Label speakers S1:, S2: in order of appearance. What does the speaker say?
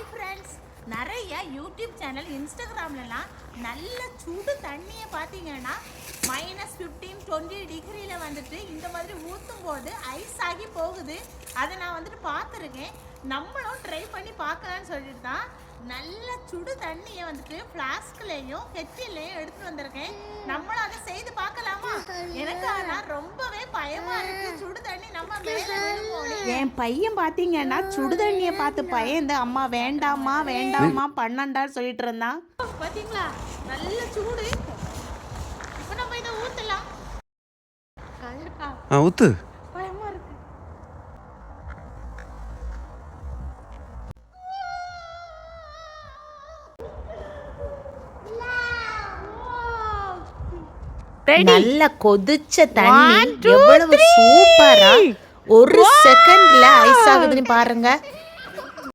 S1: Hi friends நிறைய YouTube channel இன்ஸ்டாகிராம்லலாம் நல்ல சுடு தண்ணியை பார்த்தீங்கன்னா மைனஸ் ஃபிஃப்டீன் டுவெண்ட்டி டிகிரியில் வந்துட்டு இந்த மாதிரி ஊற்றும் போது ஐஸ் ஆகி போகுது. அதை நான் வந்துட்டு பார்த்துருக்கேன். நம்மளும் ட்ரை பண்ணி பார்க்கலான்னு சொல்லிட்டு தான் நல்ல சுடு தண்ணியை வந்துட்டு ஃப்ளாஸ்க்லேயும் கெட்டிலையும் எடுத்து வந்திருக்கேன். நம்மளும் அதை செய்து பார்க்கலாமா? எனக்கு ஆனால் ரொம்பவே பயமா இருக்குது சுடு தண்ணி நம்ம மேலே
S2: என் பையன் பார்த்தீங்கன்னா சுடுதண்ணியை பார்த்து பயந்து அம்மா வேண்டாம்மா வேண்டாம்மா பண்ணண்டான்னு சொல்லிட்டு இருந்தான்.
S1: பாத்தீங்களா? நல்ல சூடு. இப்போ நம்ம இதை ஊத்தலாம். கழுக்கா
S3: ஆ ஊத்து.
S2: நல்ல கொதிச்ச தண்ணி எவ்வளவு சூப்பரா ஒரு செகண்ட்ல ஐஸ் ஆகுதுன்னு பாருங்க.